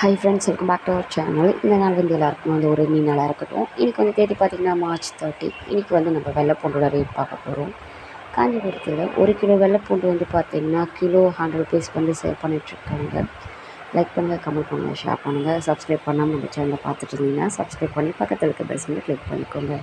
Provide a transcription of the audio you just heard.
Hi friends welcome back to our channel இந்த நாள் வந்து எல்லாருக்கும் வந்து ஒரு மீன் நாளாக இருக்கட்டும். இன்றைக்கி வந்து தேதி பார்த்திங்கன்னா மார்ச் தேர்ட்டி இன்றைக்கி வந்து நம்ம வெள்ளைப்பூண்டோட ரேட் பார்க்க போகிறோம் காஞ்சிபுரத்தில் ஒரு கிலோ வெள்ளைப்பூண்டு வந்து பார்த்திங்கன்னா கிலோ ஹண்ட்ரட் ருபீஸ் வந்து சேல் பண்ணிகிட்ருக்காங்க லைக் பண்ணுங்கள் கமெண்ட் பண்ணுங்கள் ஷேர் பண்ணுங்கள் சப்ஸ்கிரைப் பண்ணாமல் நம்ம சேனலை பார்த்துட்டு இருந்தீங்கன்னா சப்ஸ்கிரைப் பண்ணி பக்கத்தில் இருக்க பெல் கிளிக் பண்ணிக்கோங்க.